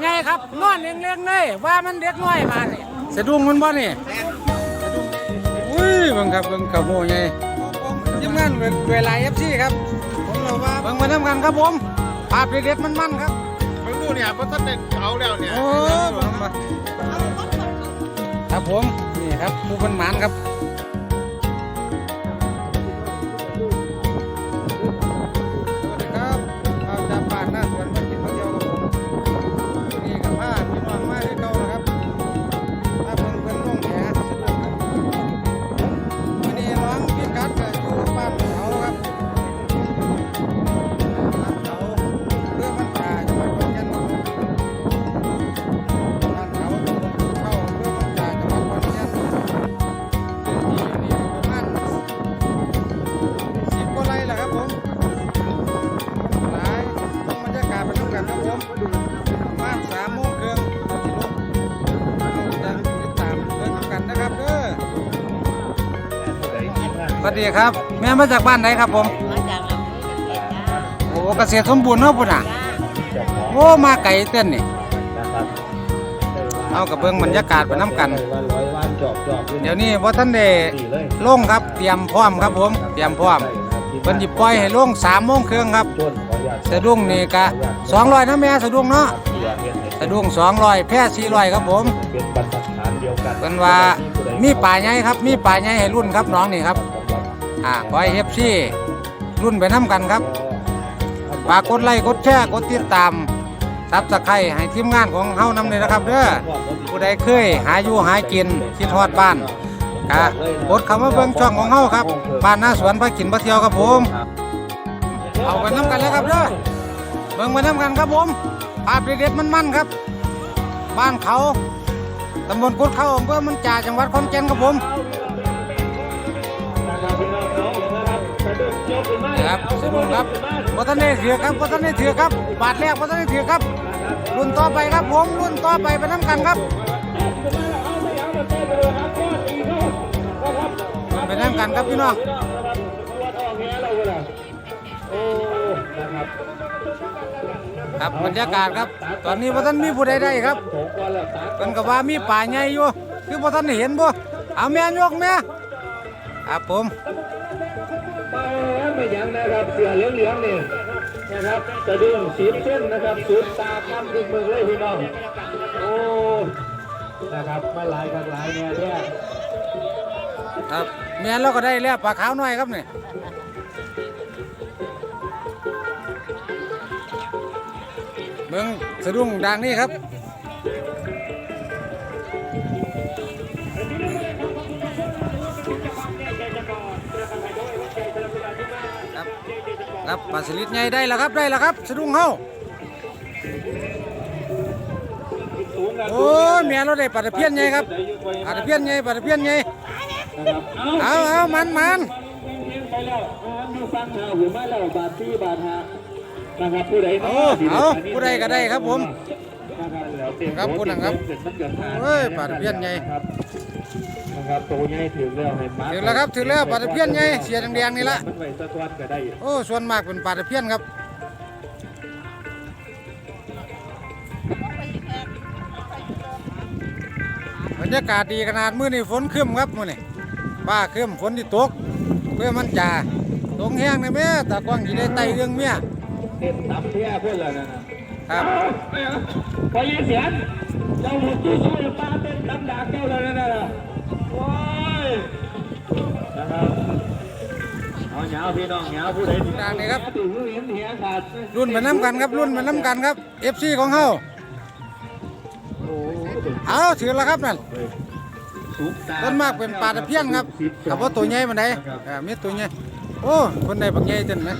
ใหญ่ครับนอนเลี้ยงๆเลยว่ามันเด็กน้อยมานี่สะดุ้งมันบ่นี่อุ้ยเบิ่งครับเบิ่งกระโมใหญ่ทีมงานเวลา FC ครับผมเราว่าเบิ่งมาทำกันครับผมภาพเด็ดๆมันๆครับเพิ่งดูเนี่ยเพราะท่านได้เอาแล้วเนี่ยโอ้เบิ่งมาครับผมนี่ครับผู้เป็นหมานครับ ดีครับ แม่มาจากบ้านไหนครับผม มาจากอำเภอเกษตรจ้าโอ้เกษตรสมบูรณ์เนาะปุ่นอะ จ้าโอ้มาไก่เต้นนี่ เอากับเบิ้งบรรยากาศไปน้ำกัน เดี๋ยวนี้ว่าท่านได้ลงครับ เตรียมพร้อมครับผม เตรียมพร้อมเพิ่นหยิบปล่อยให้ลงสามโมงครึ่งครับ สะดุ้งนี่กะสองร้อยนะแม่สะดุ้งเนาะ สะดุ้งสองร้อยแพร่สี่ร้อยครับผมเป็นบรรทัดฐานเดียวกันเป็นว่ามีป่าใหญ่ครับ มีป่าใหญ่ให้รุ่นครับน้องนี่ครับ อ่าขอให้เอฟซีรุ่นไปน้ำกันครับฝากกดไลค์กดแชร์กดติดตามซับสไครให้ทีมงานของเฮานำเลยนะครับเด้อผู้ใดเคยหาอยู่หากินคิดฮอดบ้านกะกดคำว่าเบิ่งช่องของเฮาครับบ้านหน้าสวนพากินพาเที่ยวครับผมเอาไปน้ำกันเลยครับเด้อเบิ่งไปน้ำกันครับผมภาพเด็ดๆมันๆครับ บ้านเขาตำบลกุดเขาอำเภอมันจ่าจังหวัดขอนแก่นครับผม ครับสมุนครับวัฒนได้ถือครับวัฒนได้ถือครับ บาทแรกวัฒนได้ถือครับ รุ่นต่อไปครับผมรุ่นต่อไปไปน้ำกันครับไปน้ำกันครับพี่น้องครับบรรยากาศครับ ตอนนี้วัฒนมีผู้ใดได้ครับเป็นกับว่ามีป่าใหญ่อยู่คือพอท่านเห็นบ่เอาแม่ยกแม่ ครับผมไม่ยังนะครับเสือเหลืองๆนี่นะครับกระดิ่งสีเส้นนะครับสุดตาคำถึงมือเลยพี่น้องโอ้นะครับมาหลายกันหลายแน่แท้ครับแม่เราก็ได้แล้วปลาขาวน้อยครับนี่เบิ่งสะดุ้งดังนี่ครับครับ ครับปลาสลิดใหญ่ได้แล้วครับได้แล้วครับสะดุ้งเฮาโอ้ยแม่เราได้ปลาตะเพียนใหญ่ครับปลาตะเพียนใหญ่ปลาตะเพียนใหญ่เอาเอามันมันไปแล้วดูฟังหาหัวมาแล้วบาทที่บาทหานะครับผู้ใดเอาเอาผู้ใดก็ได้ครับผมครับผู้นั้นครับเฮ้ยปลาตะเพียนใหญ่ ครับตัวใหญ่ถึงแล้วให้มาถึงแล้วครับถึงแล้วปลาตะเพียนใหญ่เสียแดงๆนี่ละมันไว้สะท้อนก็ได้โอ้ส่วนมากเป็นปลาตะเพียนครับบรรยากาศดีขนาดมื้อนี้ฝนครึ้มครับมื้อนี้ฟ้าครึ้มฝนที่ตกเพื่อมันจ่าตรงแห้งเลยแม่ตากว้างสิได้ไต่เรื่องเมียเต็มตับเพี้ยเพื่อนเลยนะครับพอยินเสียงเจ้าหมุดจู่สู้ปลาเต็มตับดากเจ้าเลยนะ เอาเหงาพี่น้องเหงาผู้ใดที่ดังนี่ครับ รุ่นรู้เห็นเหียขาดรุ่นไปน้ำกันครับ รุ่นมันน้ำกันครับ FC ของเขาโอ้เอาถือแล้วครับนั่นต้นมากเป็นปลาตะเพียนครับขับว่าตัวใหญ่มันไดอ่ามีตัวใหญ่โอ้คนใดบางใหญ่จนไหม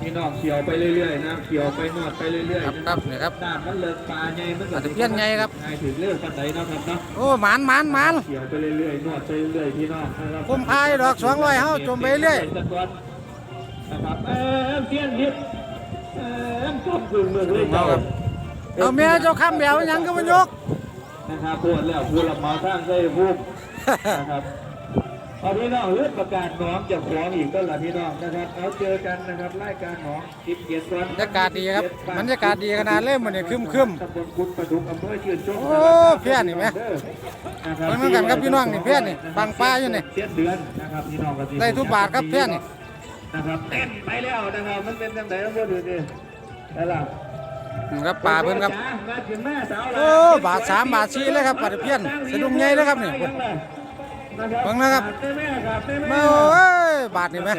พี่น้องเขียวไปเรื่อยๆนะเขียวไปนวดไปเรื่อยครับครับนี่ครับด้านมันเลิกปลาใหญ่มันปลาตะเพียนใหญ่ครับไงถึงเลือกกันไหนเนาะครับเนาะโอ้หมานหมานหมานเขียวไปเรื่อยๆนวดไปเรื่อยๆพี่น้องนะครับคุ้มค่าอยู่ดอกสองร้อยเฮาจมไปเรื่อยนะครับเออเพี้ยนพิษเออชอบคืนเมืองเลยเอาเจ้าครับเอาแม่เจ้าข้ามแบวหยังก็มันยกนะครับพูดแล้วพูดละมาสร้างได้พูดนะครับ เอาพี่น้องเลือกประกาศหน้องจะขวางอีกก็ละพี่น้องนะครับเอาเจอกันนะครับรายการหน้องสิบเจ็ดวันบรรยากาศดีครับบรรยากาศดีขนาดเลยมันนี่ครึมครึมตำบลกุดประดุกอำเภอชื่นชมโอ้เพี้ยนนี่ไหมเบิ่งนำกันครับพี่น้องนี่เพี้ยนนี่ปังปลาอยู่นี่เสียเดือนนะครับพี่น้องก็สิได้ทุกบาทครับเพี้ยนนี่นะครับเต้นไปแล้วนะครับมันเป็นจังไดต้องพูดดูดิได้ละนี่ครับป่าเพิ่นครับมาถึงแม่สาวโอ้บาทสามบาทสี่เลยครับปลาตะเพียนสะดุ้งใหญ่เลยครับนี่ เบิ่งนะครับแม่ครับแม่โอ้ยบาทนี่ไหม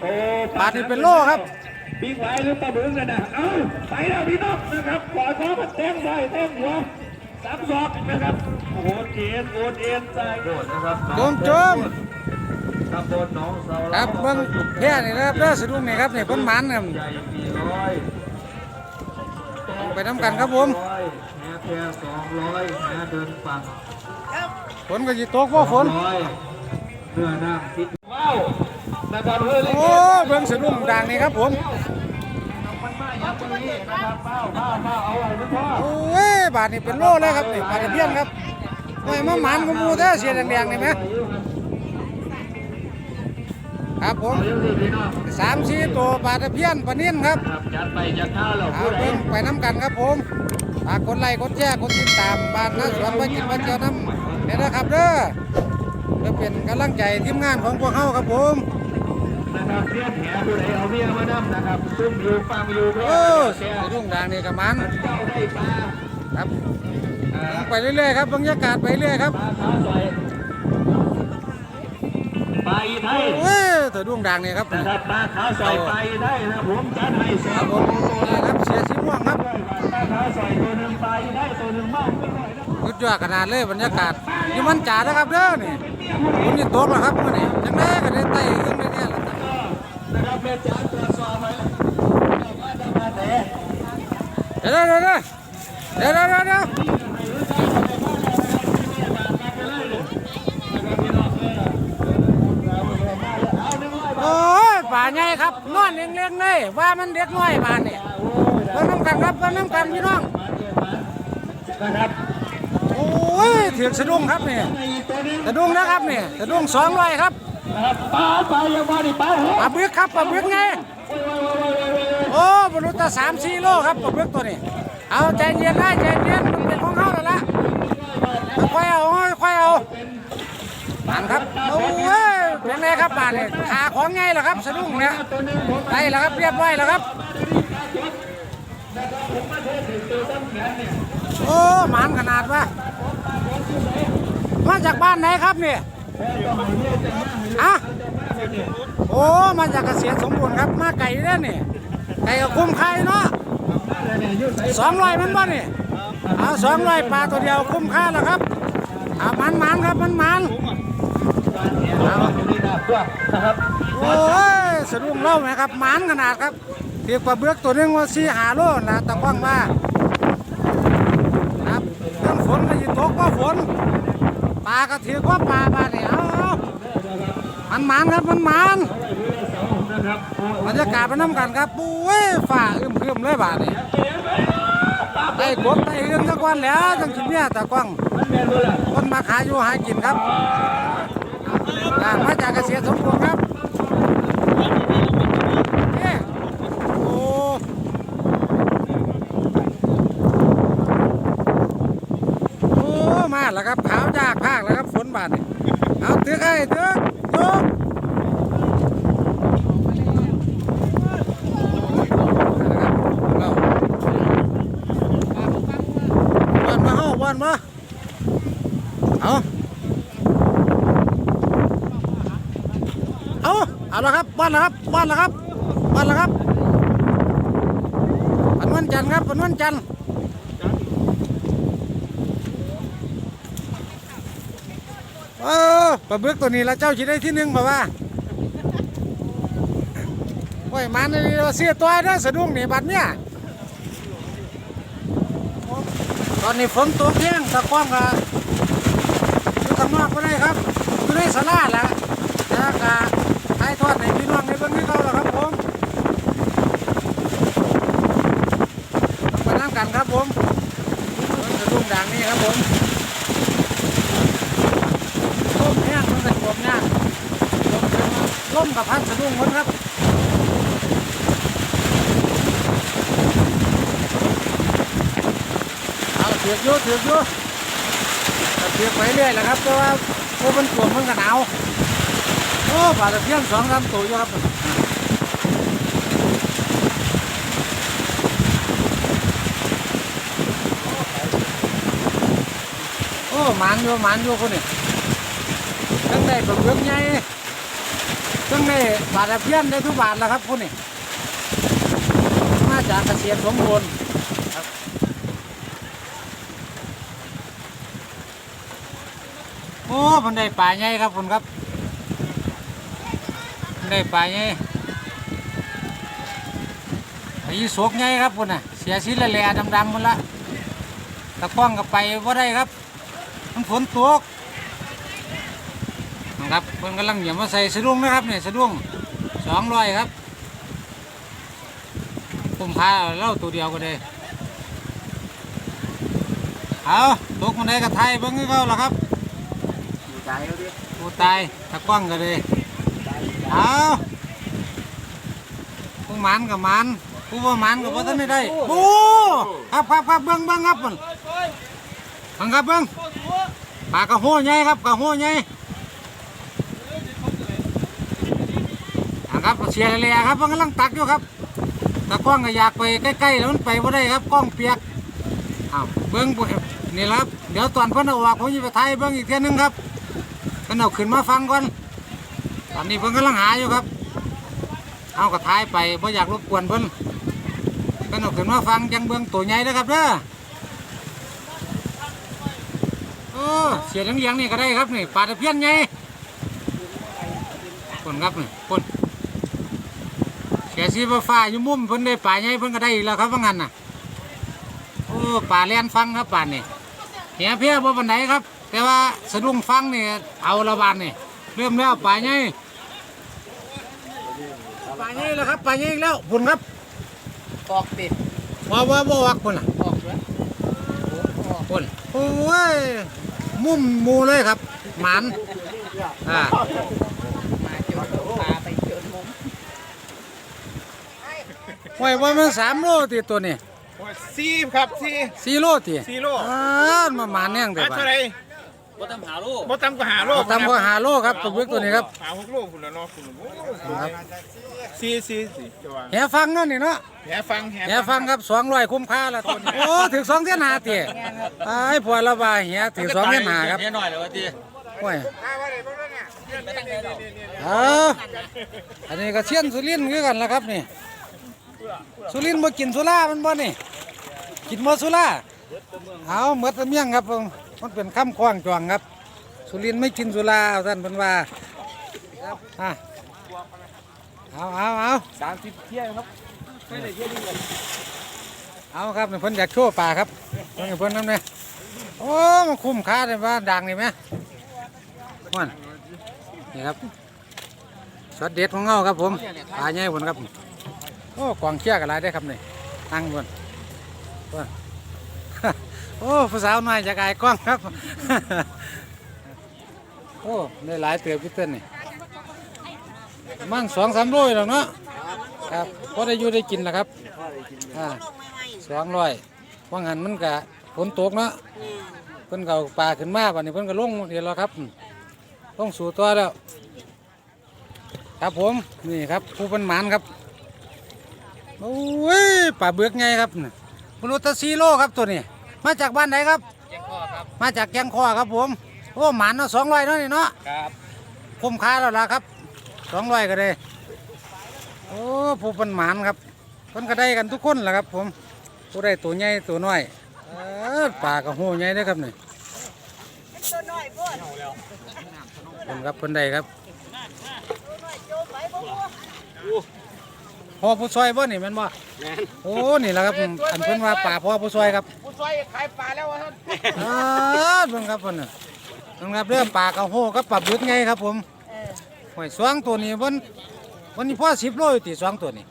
โอ้บาทนี่เป็นโลครับบิ๊กไว้หรือปลาบึ้งกันนะเอ้าไปแล้วพี่น้องนะครับขอขอมาแต้งได้แต้งหัวสามศอกนะครับโอ้โหเจียนโอนเอ็นใจโดดนะครับโจมโจมตำบลหนองเสาครับเบิ่งเพี้ยนี่นะครับเด้อสะดุ้งนี่ครับนี่เพิ่นหมันครับใหญ่สี่ร้อยไปน้ำกันครับผมร้อยแหแพรสองร้อยแหเดินฝั่ง ฝนก็สิตกบ่ฝนร้อยเนื้อน้ำติดว้าวนะครับเพื่อนโอ้เบิ่งสะดุ้งด่างนี่ครับผมมันมาอย่างนี้นะครับเป้าเป้าเป้าเอาไว้นะพ่อโอ้ยบาทนี่เป็นโลเลยครับนี่ปลาตะเพียนครับโอ้ยมาหมันกับหมูเด้อเสียแดงๆนี่ไหมครับผมเอาอยู่ที่พี่น้องสามสี่ตัวปลาตะเพียนปลานิ่นครับครับจัดไปจัดข้าวเราเอาผู้ใดเบิ่งไปน้ำกันครับผมฝากกดไลค์กดแชร์กดติดตามบ้านนาสวนไว้กินไว้เจียวน้ำ เนี่ยนะครับเด้อเพื่อเป็นกำลังใจทีมงานของพวกเขาครับผมนะครับเสี้ยนแหผู้ใดเอาเมียมานํนะครับซุ่มอยู่ฟังอยู่เพื่โอ้อสะดุ้งด่างนี่กับมันเจ้าได้ปลาครับอ่าไปเรื่อยๆครับบรรยากาศไปเรื่อยครับปลาขาวสวยปลาอีไทยโอ้ยสะดุ้งด่างนี่ครับนะครับปลาขาวสวยปลาอีไทยนะครับผมจัดให้สอครังบผมนี่ครับเสียสีม่วงครับปลาขาวสวยตัวหนึ่งปลาอีไทยตัวหนึ่งเมาไม่ไหว นะสุดยอดขนาดเลยบรรยากาศนี่มันจ่านะครับเด้อนี่ฝนนี่ตกแล้วครับมื่อนี้จังไดก็ได้ไต่ขึ้นไปเนี่ยแล้วนะครับแม่จ๋าตรวจสอบไปเดี๋ยวเดี๋ยวเดี๋ยวเดี๋ยวเดี๋ยวเดี๋ยวโอ้ยป่าใหญ่ครับนอนเลี้ยงๆเลยว่ามันเด็กน้อยบานนี่เพิ่นน้ำกันครับเพิ่นน้ำกันพี่น้องนะครับ ยเถียงสะดุ้งครับนี่อีกตัวหนึงสะดุ้งนะครับนี่สะดุ้งสองร้อยครับนะครับปลาปลายังมาดิปลาหัวปลาบึกครับปลาบึกไงโอ้บรรลุตาสามสี่โลครับปลาบึกตัวนี้ เอาใจเย็นได้ใจเย็นมันเป็นของเขาแล้วล่ะค่อยเอาค่อยเอาปานครับโอ้ยเป็นไงครับปานนี่ขาของไงล่ะครับสะดุ้งเนี่ยได้แล้วครับเรียบร้อยแล้วครับโอ้หมานขนาดวะ มาจากบ้านไหนครับเนี่ยอะโอ้มาจากเกษตรสมบูรณ์ครับมาไก่เด้อนี่ยไก่กับคุ้มไข่เนาะสองร้อยมันบ่นี่เอาสองร้อยปลาตัวเดียวคุ้มค่าแล้วครับเอามันมันครับมันมันเอานะครับโอ้ยสะดุ้งเล่าไหมครับหมันขนาดครับเทียบกับเบือกตัวนึงว่าสี่หาโลนะตะกว้างว่าครับเรื่องฝนก็ยิตกก็ ฝนปลาก็ถือว่าปลาบาดเนี่ยเอาเอามันมันๆครับมันมันนะครับบรรยากาศมันน้ำกันครับปุ้ยฝ่าอึมครึมเลยบาดนี่ไต่กบไต่เอื้องตะกวันแหล้วจังสิเนี่ยตะกว้างมันแม่นบ่ล่ะคนมาหาอยู่หากินครับอ่ามาจากเกษตรสมบูรณ์ครับนี่โอ้โอ้ แล้วครับขาวจากภาคแล้วครับฝนบาดนี่เอาตึกไอ้ตึกตึกเอวันมาเฮาวันมาเอาเอาเอาละครับวันละครับวันละครับวันละครับปันวันจันทร์ครับปันวันจันทร์เออ ปลาบึกตัวนี้ละเจ้าชิได้ที่หนึ่งป่าว่าโอ้ยมันนี่เราเสียตัวเด้สะดุ้งนี่บัดเนี่ยตอนนี้ฝนตกแห้งตะกว้างก็อยู่ข้างนอกก็ได้ครับอยู่ในสลาแหละแล้วก็ให้ทอดในพี่น้องในเบื้องนี้เขาแล้วครับผมต้องมานั่งกันครับผมต้นกระดุมด่างนี่ครับผมต้มแห้งมันก็ สะดวกยาก ล่มกับพัดสะดุ้งหมดครับเอาเถือกอยู่เถือกอยู่เถือกไปเรื่อยแหละครับเพราะว่าโอ้มันตัวมันก็หนาวโอ้ปลาตะเพียนสองสามตัวอยู่ครับโอ้หมันอยู่หมันอยู่คนนี้ตั้งแต่ตัวเบื้องให ญ่ตั้งแต่ปลาตะเพียนได้ทุกบาทแล้วครับคนนี้มาจากเกษตรสมบูรณ์โอ้ผมได้ปลาใหญ่ครับคุณครับผมได้ปลาใหญ่ไอ้สวกใหญ่ครับคุณน่ะเสียชิ้นละแหล่ดำๆหมดละตะก้องกับไปว่าได้ครับมันฝนตก ครับเพิ่นกำลังอย่ามาใส่สะดุ้งนะครับเนี่ยสะดุ้งสองร้อยครับผมพาเล่าตัวเดียวก็ได้เอาตกมันได้กระไทยเบิ้งให้เขาละครับผู้ตายตะกว้างกันเลยเอาผู้มันกับมันผู้บ่หมันกับบ่ทันได้ได้โอ้ครับครับครับเบิ้งเบิ้งครับมันฟังครับเบิ้งปลากระโหใหญ่ครับกระโหใหญ่อ่า ครับเสียเลยๆครับมันกำลังตักอยู่ครับตะกว้างก็อยากไปใกล้ๆแล้วมันไปบ่ได้ครับกล้องเปียกอ้าวเบิ้งบ่นี่ครับเดี๋ยวตอนเพิ่นเอาออกผมจะไปถ่ายเบิ้งอีกเทียหนึงครับเพิ่นเอาขึ้นมาฟังก่อนตอนนี้เพิ่นกำลังหาอยู่ครับ เอากระทายไปเพราะอยากรบกวนเพิ่นเพิ่นเอาขึ้นมาฟังจังเบื้องตัวใหญ่นะครับเด้อโอ้เสียเหลียงๆนี่ก็ได้ครับนี่ปลาตะเพียนใหญ่คนครับนี่คน สียสีฟ้าๆอยู่มุมเพิ่นได้ปลาใหญ่เพิ่นก็ได้อีกแล้วครับว่างั้นน่ะโอ้ปลาเลียนฟังครับป่านนี่เหียเพียบ่ปานไหนครับ แต่ว่าสะดุ้งฟังนี่เอาละบานนี่เริ่มแล้วป่าใหญ่ป่าใหญ่แล้วครับป่าใหญ่อีกแล้วพุ่นครับออกติดว่าว่าบ่วักพุ่นน่ะออกแล้วพุ่นโอ้ยมุมหมูเลยครับหมันอ่ามาจนปลาไปจนมุม ไว้ว่ามันสามโลติตัวนี้โอ้ยสี่ครับสี่สี่โลติสี่โลอ่ามาหมันแน่งแต่อะว่าเท่าไหรบ่ทำหาลูกบ่ต่ำกว่าหาโลทำก็หาโลครับตัวเบิกตัวนี้ครับหาหกโลคุณละเนาะคุณโอ้ครับสี่สี่สี่จะว่าแหฟังเนั่นนี่เนาะแหฟังแหฟังครับสองร้อยคุ้มค่าละตัวนี้โอ้ถึงสองเท่านาตีไอ้พอละบาเหียถึงสองเท่านาครับเนี้ยหน่อยเลยวะทีโอ้ยข้าว่าได้บ้างเนี่ยเอาอันนี้ก็เชียนสุรินทร์คือกันละครับนี่ สุรินทร์บ่กินสุรามันบ่นี่กินบ่สุราเอาหมดเมี่ยงครับผมมันเป็นคำคว้างจวงครับ สุรินทร์ไม่กินสุราเอาท่านเพิ่นว่าครับอะเอาเอาเอาสามสิบเที่ยงครับไม่ได้เที่ยงนี่เลยเอาครับเพิ่นอยากโชว์ปลาครับเพิ่นให้เพิ่นนำเนี่ยโอ้มันคุ้มค่าเลยว่าดังนี่ไหมมันนี่ครับสดเด็ดของเงาครับผมปลาใหญ่พุ่นครับ โอ้กวางเชี่ยกันหลายได้ครับนี่ตั้งบนโอ้ผู้สาวน้อยจะกายกล้องครับ โอ้ได้หลายเตือบพี่เต้นนี่มันสองสามร้อยแล้วเนาะครับพอได้อยู่ได้กินแล้วครับอ่าสองร้อยว่างหันมันกะฝนตกเนาะเพิ่นก็เอาปลาขึ้นมาบัดนี้เพิ่นก็ลงเดี๋ยวแล้วครับลงสู่ตัวแล้ว ครับผมนี่ครับผู้เป็นหมานครับ โอ้ยป่าเบือกไงครับน่ะมนุษย์ตะซีโลครับตัวนี้ มาจากบ้านไหนครับแจ้งข้อครับ มาจากแกงคอครับผมโอ้หมานเนาะสองร้อยเนาะนี่เนาะครับคุ้มค่าแล้วล่ะครับสองร้อยก็ได้โอ้ผู้เป็นหมานครับคนก็ได้กันทุกคนแหละครับ ผมผู้ได้ตัวใหญ่ตัวน้อยเออป่ากระหูใหญ่เด้อครับนี่คนครับคนใดครับ พ่อผู้ซอยบ่นี่แมันบ่โอ้นี่แหละครับอันเพิ่นว่าป่าพ่อผู้ซอยครับผู้ช่วยขายปลาแล้ววะท่านอ่าเบิ่งครับเพิ่นน่ะเบิ่งครับเรื่องปลากระโหกับปลาบึกไงครับผมหอยสวงตัวนี้วันวันนี้พ่อสิบโลอยู่ติสวงตัวนี้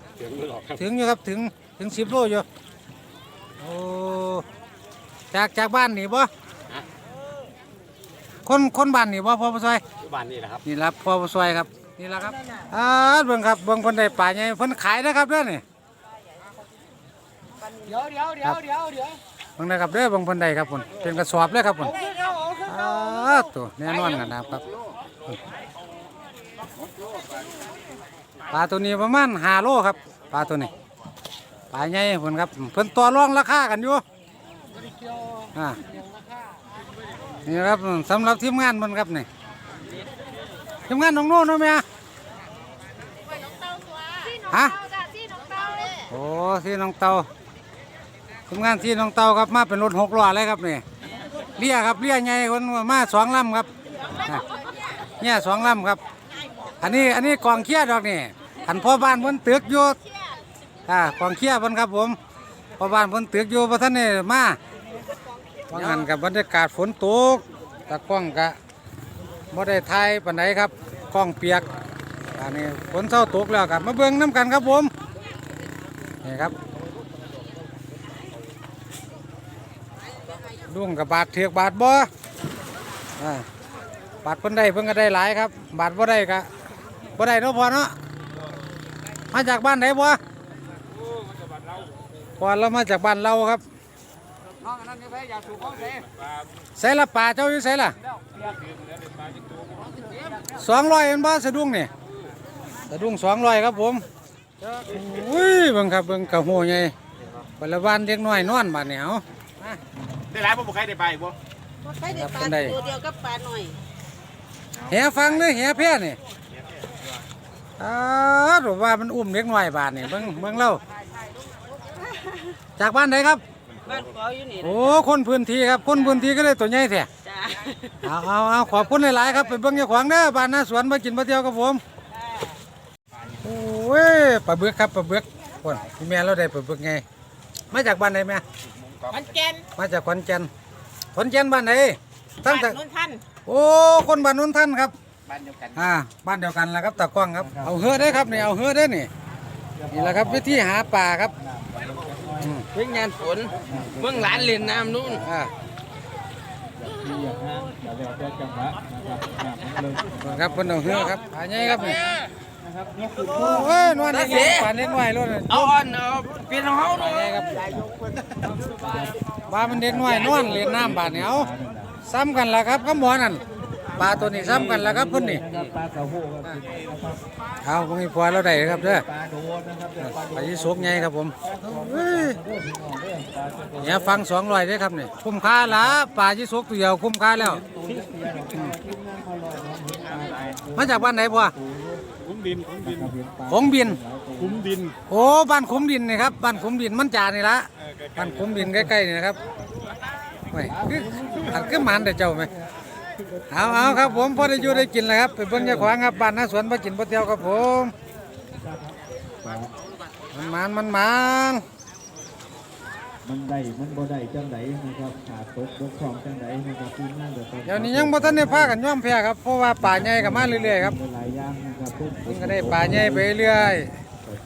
ถึงอยู่ครับถึงถึงสิบโลอยู่โอ้จากจากบ้านนี่บ่คนคนบ้านนี่บ่พ่อผู้ซอยบ้านนี่แหละครับนี่ละพ่อผู้ซอยครับ นี่ละครับอ่าเบิ่งครับเบิ่งเพิ่นได้ปลาใหญ่เพิ่นขายนะครับเด้อนี่เดี๋ยวเดี๋ยวเดี๋ยวเดี๋ยวเดี๋ยวเบิ่งนะครับเด้อเบิ่งเพิ่นได้ครับพุ่นเป็นกระสอบเลยครับพุ่นเอาขึ้นเอาเอาขึ้นอ่าตัวแน่นอนกันนะครับปลาตัวนี้ประมาณ5โลครับปลาตัวนี้ปลาใหญ่พุ่นครับเพิ่นต่อรองราคากันอยู่อ่านี่ครับสำหรับทีมงานเพิ่นครับนี่ ทีมงานน้องโน่นเนาะแม่ฮะที่น้องเต้าเลยโอ้ที่น้องเตาทำงานที่น้องเตาครับมาเป็นรถหกล้อเลยครับนี่เลี้ยครับเลี้ยใหญ่คนมาสองลำครับนะเนี่ยสองลำครับ อันนี้อันนี้กองเคียดอกนี่อันพ่อบ้านเพิ่นตึกอยู่อ่ากองเคียเพิ่นครับผมพ่อบ้านเพิ่นตึกอยู่พระท่านนี่มาว่างหันกับบรรยากาศฝนตกตะกล้องกะ บ่ได้ถ่ายปานไหนครับกล้องเปียกอันนี้ฝนเศร้าตกแล้วครับ มาเบิ่งน้ำกันครับผมนี่ครับลุงกับบาทเถือกบาทบ่อ่าบาทเพิ่นได้เพิ่นก็ได้หลายครับ บาทบ่ได้ก็บ่ได้เนาะพอเนาะมาจากบ้านไหนบ่พอเรามาจากบ้านเราครับน้องอันนั้นนี่ไปอยากถูกเขาเสียใส่ละป่าเจ้าอยู่ใส่ละ สองร้อยเอ็นบ่สะดุ้งนี่สะดุ้งสองร้อยครับผมอุ้ยเบิ่งครับเบิ่งกะโหใหญ่ปละวันเด็กน้อยนอนบาดเหนียวได้หลายบ่บุกใครได้ไปบ่ใครได้ปลาตัวเดียวกับปลาหน่อยแหฟังเลยแหแพ้นี่อ้าหรือว่ามันอุ้มเด็กน้อยบาดนี่เบิ่งเบิ่งเล่าจากบ้านไหนครับบ้านปออยู่นี่โอ้คนพื้นที่ครับคนพื้นที่ก็เลยตัวใหญ่แท้จ้า เอาเอาเอาขอบคุณหลายๆครับไปเบิ่งเจ้าของเด้อบ้านหน้าสวนมากินมาเที่ยวกับผมโอ้ยปลาเบือกครับปลาเบือกคนพี่แม่เราได้ปลาเบือกไง มาจากบ้านไหนแม่มันแก่นมาจากขอนแก่นขอนแก่นบ้านไหนตั้งแต่นุ่นท่านโอ้คนบ้านนู้นท่านครับ บ้านเดียวกันอ่าบ้านเดียวกันแล้วครับตากล้องครับเอาเฮือได้ครับนี่เอาเฮือได้นี่นี่แหละครับวิธีหาปลาครับอืมเพิ่งงานฝนเมื่งหลานเล่นน้ำนู่นอ่า ครับครับเพิ่นเอาเฮือครับปลาใหญ่ครับนี่นะครับยกขึ้นโอ้ยนวลนี่ปลาเล็กน้อยล้วนเอาอ่อนเอาเปลี่ยนของเขาปลาเนาะใหญ่ครับปลามันเด็กน้อยนวลเล่นน้ำบาดเหนียวซ้ำกันละครับก็หมอนั่น ปลาตัวนี้ซ้ำกันละครับเพิ่นนี่นะครับปลากระโหครับนะครับเอาพวกนี้พอเราได้ครับเด้อปลาโดนนะครับเดี๋ยวปลาโดปนลายี่สกไงครับผมเฮ้ยเรื่องของเรื่องปลาโดนเนี่ยฟังสองร้อยได้ครับนี่คุ้มค่าละปลายี่สกตัวเดียวคุ้มค่าแล้วที่เสียของปลาที่นั่งมารอน้องเห็นปลาไหลมาจากบ้านไหนพ่อคุ้มดินคุ้มดินของบินคุ้มดิน โอ้บ้านขุมดินนี่ครับบ้านขุมดินมันจานี่ละบ้านขุมดินใกล้ๆนี่นะครับไม่คืออันคือหมันแต่เจ้าไหม เอาเอาครับผมพอได้อยู่ได้กินแล้วครับไปเบิ่งเจ้าของครับบ้านหน้าสวนมากินมาเที่ยวครับผมมันมันมันมันมันได้มันบ่ได้จังไดนะครับขาดตกบกพร่องจังไดนะครับที่นั่นเดี๋ยวเดี๋ยวนี้ยังบ่ทันได้พากันย่อมแพ้ครับเพราะว่าป่าใหญ่ก็มาเรื่อยๆครับหลายอย่างนะครับเพิ่มันก็ได้ป่าใหญ่ไปเรื่อยแต่เชื่อว่าหลายๆ คน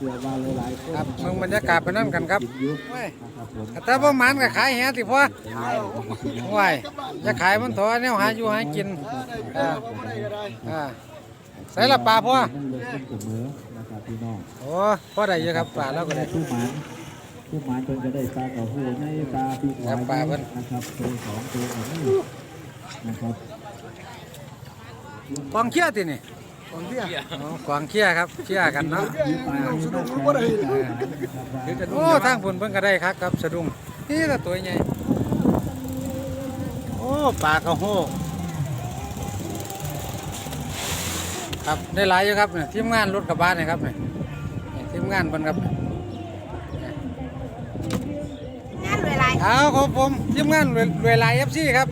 ครับเมืองบรรยากาศไปนั่นกันครับกินยุคเว้ยนะครับผมแต่บ่หมันก็ขายแหติพ่อไหวจะขายมันถอแนวหาอยู่หากินอ่าอ่าใส่ละปลาพ่อมันเลยขึ้นเสมอนะครับพี่น้องโอ้พ่อได้เยอะครับปลาแล้วก็ได้ผู้หมานผู้หมานจนจะได้ปลากระโหในปลาปีกหวายปลาเพิ่นนะครับตัวสองตัวแบบนี้นะครับกองเคี้ยตินี่ กองเคี้ยกองเคี้ยครับเคี้ยกันเนาะมีปลาสนุกก็ได้นะครับโอ้ทางพุ่นเพิ่นก็ได้ครับครับสะดุ้งนี่ก็ตัวใหญ่โอ้ปลากระโหครับได้หลายอยู่ครับเนี่ยทีมงานรถกระบะนี่ครับเนี่ยนี่ทีมงานเพิ่นครับงานเวลาเอาครับผมทีมงานเวลาเอฟซีครับ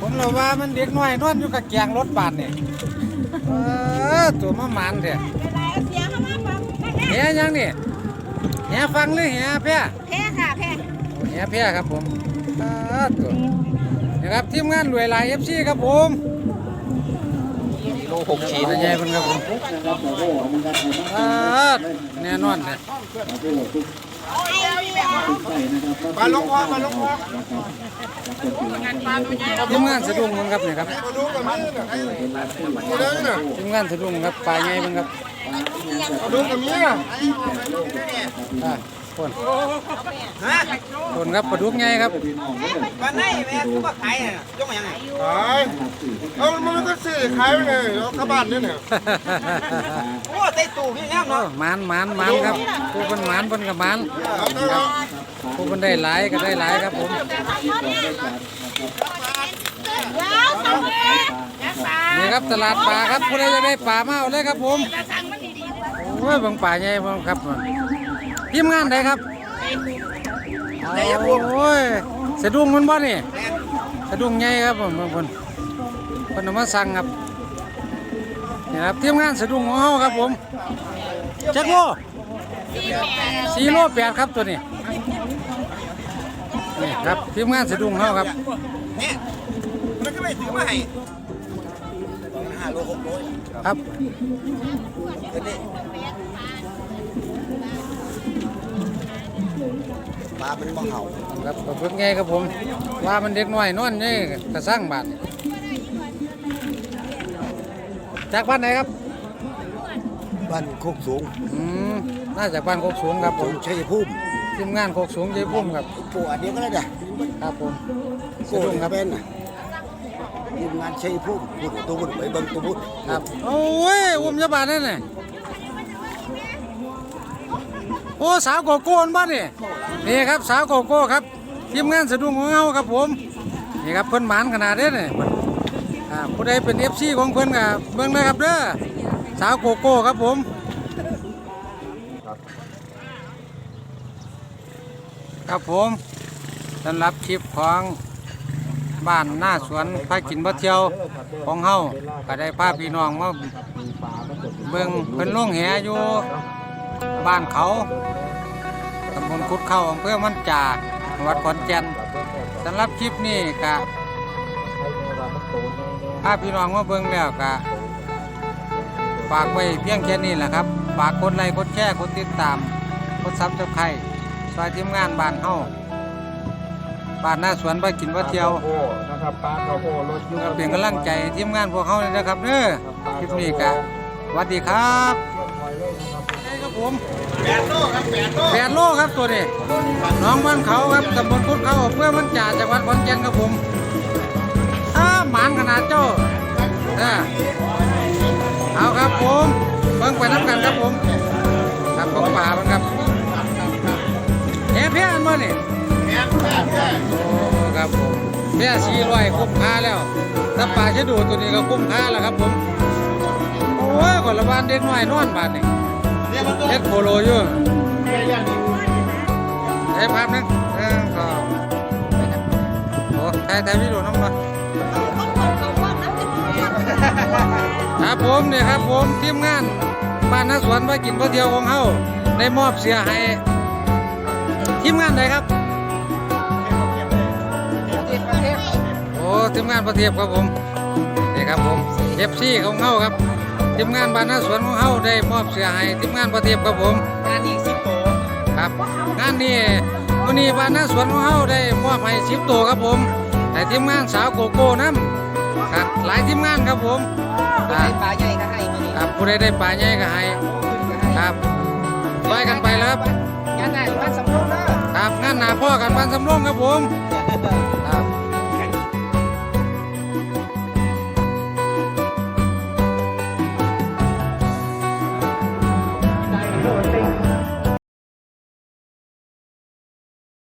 ผมเราว่ามันเด็กน้อยนอนอยู่กับแกงรถบาทนี่เออตัวมาหมันเถอะเวลาเสียเข้ามาฟังแพ้แหยังนี่แหฟังหรือแหแพ้แพ้ค่ะแพ้แหแพ้ครับผมเออตัวนี่ครับทีมงานเวลาเอฟซีครับผมโลหกขีดตัวใหญ่เป็นครับผมนะครับกระโหนะครับเออแน่นอนเลยกระโหทุก ปลาลงคอปลาลงคอทีมงานสะดุ้งมั้งครับเนี่ยครับทีมงานสะดุ้งครับปลาไงมั้งครับสะดุ้งกับเมีอ่าคนคนครับปลาดุกไงครับปลาไหแม่กูมาขายเนี่ยยกมายังไงขายเอามันก็สื่อขายไปเลยเล้วข้าบ้านเนี่ย เนี่ยโอ้หมานหมานหมานครับผู้เป็นหมานเป็นกับหมานเอาเอาผู้เป็นได้หลายก็ได้หลายครับผมว้าวสองเอ็ดนี่ครับตลาดปลาครับผู้ใดจะได้ปลามาเอาเลยครับผมสั่งมันดีโอ้ยเบางป่าใหญ่เบิ่งครับทีมงานใดครับโอ้ยสะดุ้งมันบ่นี่สะดุ้งใหญ่ครับผมเพิ่นเพิ่นเพิ่นเอามาสั่งครับ นี่ครับทีมงานสะดุ้งของเฮาครับผมจักโลสี่โลแปดครับตัวนี้นี่ครับทีมงานสะดุ้งเฮาครับมันก็ไม่ถือมาให้ครับปลามันบ่เห่าครับก็เพิ่งไงครับผมว่ามันเด็กน้อยนอนนี่กระสร้างบาท จากบ้านไหนครับ บ้านโคกสูงอืมน่าจากบ้านโคกสูงครับผผมมชัยภูมิทีมงานโคกสูงเย้พุ่มครับ ปู่อันเดียวก็ได้จ้ะครับผมสะกูดุ้งคครัรับบเป็นน่ะทีมงานชัยภูมิพูดตัวบุญไปเบิ่งตัวบุญครับ โอ้ยอุ้มยาบาลนั่นน่ะโอ้สาวโกโก้นบ้านนี่นี่ครับสาวโกโก้ครับทีมงานสะดุ้งของเฮาครับผมนี่ครับเพิ่นหมานขนาดนี้นี่ อ่าผู้ใดเป็น FC ของเพิ่อนก็เบิ่งนะครับเด้อสาวโกโก้ครับผมครับผมสำหรับคลิปของบ้านหน้าสวนพากินบ่เที่ยวของเฮาก็ได้พาพี่น้องมาเบิ่งเพิ่นลงแหอยู่บ้านเขาตำบลคุดเข้าอำเภอมันจาจังหวัดขอนแก่นสำหรับคลิปนี้ก็ พาพี่น้องมาเบิ่งแล้วก็ฝากไว้เพียงแค่นี้แหละครับ ฝากกดไลค์กดแชร์กดติดตามกดซับสไครต์ซอยทีมงานบ้านเฮาบ้านหน้าสวนไปกินว่าเที่ยวโอ้นะครับปลาข้าวโพดรถยุก็เป็นกำลังใจให้ทีมงานพวกเขาเลยนะครับเด้อคลิปนี้ก็สวัสดีครับได้ครับผมแปดโลครับแปดโลแปดโลครับตัวนี้น้องบ้านเขาครับตำบลพุทธเขาอำเพื่อมันจ่าจังหวัดขอนแก่นครับผมอ้า หมานขนาดเจ้าเออเอาครับผมเบิ่งไปน้ำกันครับผมครับของป่ามันครับแหเพี้ยนบ่นี่แปดแปดแปดโอ้ครับผมเบี้ยสี่ร้อยคุ้มค่าแล้วถ้าปลาชะดูตัวนี้ก็คุ้มค่าแล้วครับผมโอ้ยคนละบ้านเด็กน้อยนอนบ้านนี่เนี่ยเด็กโคโลอยู่ไม่เรียนใช้ภาพหนึงเออก็โอ้ถ่ายถ่ายวิดีโอน้ำมา ครับผมเนี่ยครับผมทีมงานบ้านนาสวนไปกินพอเที่ยวของเฮาได้มอบเสียให้ทีมงานไหนครับโอ้ทีมงานประเทียบครับผมนี่ครับผมเอฟซีของเฮาครับทีมงานบ้านนาสวนของเฮาได้มอบเสียให้ทีมงานประเทียบครับผมงานอีกสิบโตครับงานนี้วันนี้บ้านนาสวนของเฮาได้มอบให้สิบตัวครับผมให้ทีมงานสาวโกโก้น้ำ ครับหลายทีมงานครับผมอ่าปลาใหญ่ก็ให้มื้อนี้ครับผู้ใดได้ปลาใหญ่ก็ให้ครับไปกันไปแล้วครับงานหน้าอยู่บ้านสำโรงเด้อครับงานหนาพ่อกันบ้านสำโรงครับผม